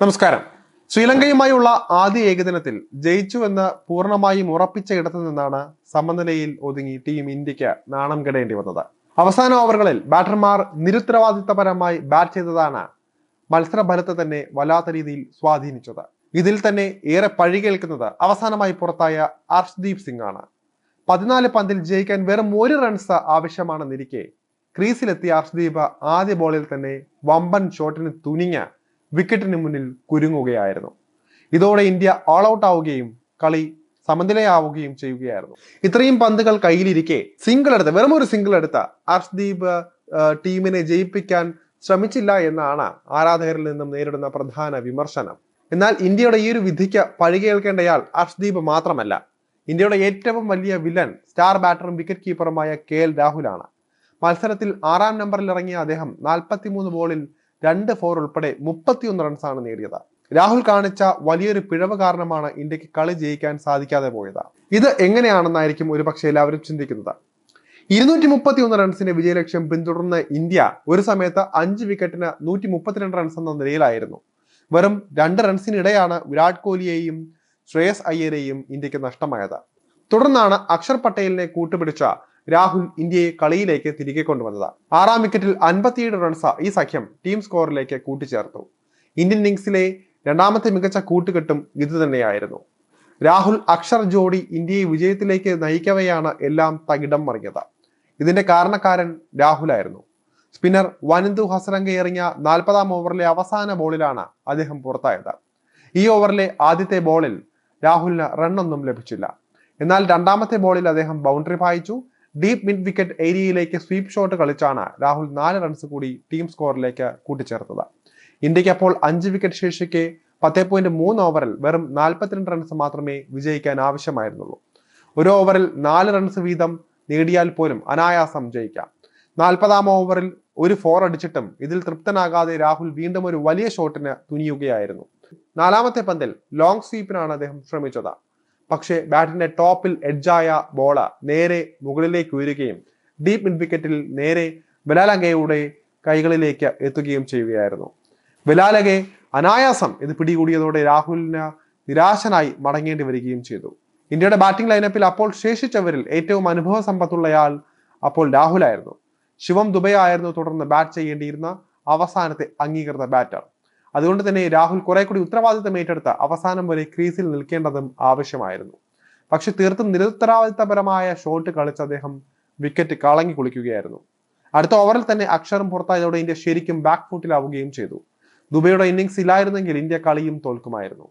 നമസ്കാരം. ശ്രീലങ്കയുമായുള്ള ആദ്യ ഏകദിനത്തിൽ ജയിച്ചുവെന്ന് പൂർണമായും ഉറപ്പിച്ച ഇടത്തു നിന്നാണ് സമനിലയിൽ ഒതുങ്ങി ടീം ഇന്ത്യയ്ക്ക് നാണം കെടേണ്ടി വന്നത്. അവസാന ഓവറുകളിൽ ബാറ്റർമാർ നിരുത്തരവാദിത്തപരമായി ബാറ്റ് ചെയ്തതാണ് മത്സരഫലത്തെ തന്നെ വല്ലാത്ത രീതിയിൽ സ്വാധീനിച്ചത്. ഇതിൽ തന്നെ ഏറെ പഴി കേൾക്കുന്നത് അവസാനമായി പുറത്തായ അർഷ്ദീപ് സിംഗ് ആണ് പതിനാല് പന്തിൽ ജയിക്കാൻ വെറും ഒരു റൺസ് ആവശ്യമാണെന്നിരിക്കെ ക്രീസിലെത്തിയ അർഷ്ദീപ് ആദ്യ ബോളിൽ തന്നെ വമ്പൻ ഷോട്ടിന് തുനിഞ്ഞ് വിക്കറ്റിന് മുന്നിൽ കുരുങ്ങുകയായിരുന്നു. ഇതോടെ ഇന്ത്യ ഓൾ ഔട്ട് ആവുകയും കളി സമനിലയാവുകയും ചെയ്യുകയായിരുന്നു. ഇത്രയും പന്തുകൾ കയ്യിലിരിക്കെ സിംഗിൾ എടുത്ത വെറും ഒരു സിംഗിൾ എടുത്ത അർഷ്ദീപ് ടീമിനെ ജയിപ്പിക്കാൻ ശ്രമിച്ചില്ല എന്നാണ് ആരാധകരിൽ നിന്നും നേരിടുന്ന പ്രധാന വിമർശനം. എന്നാൽ ഇന്ത്യയുടെ ഈ ഒരു വിധിക്ക് പഴികേൽക്കേണ്ടയാൾ അർഷ്ദീപ് മാത്രമല്ല. ഇന്ത്യയുടെ ഏറ്റവും വലിയ വില്ലൻ സ്റ്റാർ ബാറ്ററും വിക്കറ്റ് കീപ്പറുമായ കെ എൽ രാഹുലാണ്. മത്സരത്തിൽ ആറാം നമ്പറിൽ ഇറങ്ങിയ അദ്ദേഹം 43 ബോളിൽ രണ്ട് ഫോർ ഉൾപ്പെടെ മുപ്പത്തിയൊന്ന് റൺസാണ് നേടിയത്. രാഹുൽ കാണിച്ച വലിയൊരു പിഴവ് കാരണമാണ് ഇന്ത്യയ്ക്ക് കളി ജയിക്കാൻ സാധിക്കാതെ പോയത്. ഇത് എങ്ങനെയാണെന്നായിരിക്കും ഒരുപക്ഷെ എല്ലാവരും ചിന്തിക്കുന്നത്. ഇരുന്നൂറ്റി മുപ്പത്തി ഒന്ന് റൺസിന്റെ വിജയലക്ഷ്യം പിന്തുടർന്ന ഇന്ത്യ ഒരു സമയത്ത് അഞ്ച് വിക്കറ്റിന് നൂറ്റി മുപ്പത്തിരണ്ട് റൺസ് എന്ന നിലയിലായിരുന്നു. വെറും രണ്ട് റൺസിനിടെയാണ് വിരാട് കോഹ്ലിയെയും ശ്രേയസ് അയ്യരെയും ഇന്ത്യയ്ക്ക് നഷ്ടമായത്. തുടർന്നാണ് അക്ഷർ പട്ടേലിനെ കൂട്ടുപിടിച്ച രാഹുൽ ഇന്ത്യയെ കളിയിലേക്ക് തിരികെ കൊണ്ടുവന്നത്. ആറാം വിക്കറ്റിൽ അൻപത്തിയേഴ് റൺസ് ഈ സഖ്യം ടീം സ്കോറിലേക്ക് കൂട്ടിച്ചേർത്തു. ഇന്ത്യൻ ഇന്നിംഗ്സിലെ രണ്ടാമത്തെ മികച്ച കൂട്ടുകെട്ടും ഇത് തന്നെയായിരുന്നു. രാഹുൽ അക്ഷർ ജോഡി ഇന്ത്യയെ വിജയത്തിലേക്ക് നയിക്കവെയാണ് എല്ലാം തകിടം മറിഞ്ഞത്. ഇതിന്റെ കാരണക്കാരൻ രാഹുലായിരുന്നു. സ്പിന്നർ വനന്തു ഹസരംഗ എറിഞ്ഞ നാൽപ്പതാം ഓവറിലെ അവസാന ബോളിലാണ് അദ്ദേഹം പുറത്തായത്. ഈ ഓവറിലെ ആദ്യത്തെ ബോളിൽ രാഹുലിന് റണ്ണൊന്നും ലഭിച്ചില്ല. എന്നാൽ രണ്ടാമത്തെ ബോളിൽ അദ്ദേഹം ബൗണ്ടറി പായിച്ചു. ഡീപ് മിഡ് വിക്കറ്റ് ഏരിയയിലേക്ക് സ്വീപ്പ് ഷോട്ട് കളിച്ചാണ് രാഹുൽ നാല് റൺസ് കൂടി ടീം സ്കോറിലേക്ക് കൂട്ടിച്ചേർത്തത്. ഇന്ത്യയ്ക്ക് അപ്പോൾ അഞ്ച് വിക്കറ്റ് ശേഷിക്ക് പത്തേ പോയിന്റ് മൂന്ന് ഓവറിൽ വെറും നാൽപ്പത്തിരണ്ട് റൺസ് മാത്രമേ വിജയിക്കാൻ ആവശ്യമായിരുന്നുള്ളൂ. ഒരു ഓവറിൽ നാല് റൺസ് വീതം നേടിയാൽ പോലും അനായാസം ജയിക്കാം. നാൽപ്പതാം ഓവറിൽ ഒരു ഫോർ അടിച്ചിട്ടും ഇതിൽ തൃപ്തനാകാതെ രാഹുൽ വീണ്ടും ഒരു വലിയ ഷോട്ടിന് തുനിയുകയായിരുന്നു. നാലാമത്തെ പന്തിൽ ലോങ് സ്വീപ്പിനാണ് അദ്ദേഹം ശ്രമിച്ചത്. പക്ഷേ ബാറ്റിന്റെ ടോപ്പിൽ എഡ്ജായ ബോള നേരെ മുകളിലേക്ക് ഉയരുകയും ഡീപ് മിഡ് വിക്കറ്റിൽ നേരെ ബലാലങ്കയുടെ കൈകളിലേക്ക് എത്തുകയും ചെയ്യുകയായിരുന്നു. ബലാലകെ അനായാസം ഇത് പിടികൂടിയതോടെ രാഹുലിന് നിരാശനായി മടങ്ങേണ്ടി വരികയും ചെയ്തു. ഇന്ത്യയുടെ ബാറ്റിംഗ് ലൈനപ്പിൽ അപ്പോൾ ശേഷിച്ചവരിൽ ഏറ്റവും അനുഭവ സമ്പത്തുള്ളയാൾ അപ്പോൾ രാഹുലായിരുന്നു ശിവം ദുബൈ ആയിരുന്നു തുടർന്ന് ബാറ്റ് ചെയ്യേണ്ടിയിരുന്ന അവസാനത്തെ അംഗീകൃത ബാറ്റർ അതുകൊണ്ട് തന്നെ രാഹുൽ കുറെ കൂടി ഉത്തരവാദിത്തം ഏറ്റെടുത്ത് അവസാനം വരെ ക്രീസിൽ നിൽക്കേണ്ടതും ആവശ്യമായിരുന്നു. പക്ഷെ തീർത്തും നിരുത്തരവാദിത്തപരമായ ഷോട്ട് കളിച്ച അദ്ദേഹം വിക്കറ്റ് കളങ്ങി കുളിക്കുകയായിരുന്നു. അടുത്ത ഓവറിൽ തന്നെ അക്ഷരം പുറത്തായതോടെ ഇന്ത്യ ശരിക്കും ബാക്ക് ഫുട്ടിലാവുകയും ചെയ്തു. ദുബൈയുടെ ഇന്നിംഗ്സ് ഇല്ലായിരുന്നെങ്കിൽ ഇന്ത്യ കളിയും തോൽക്കുമായിരുന്നു.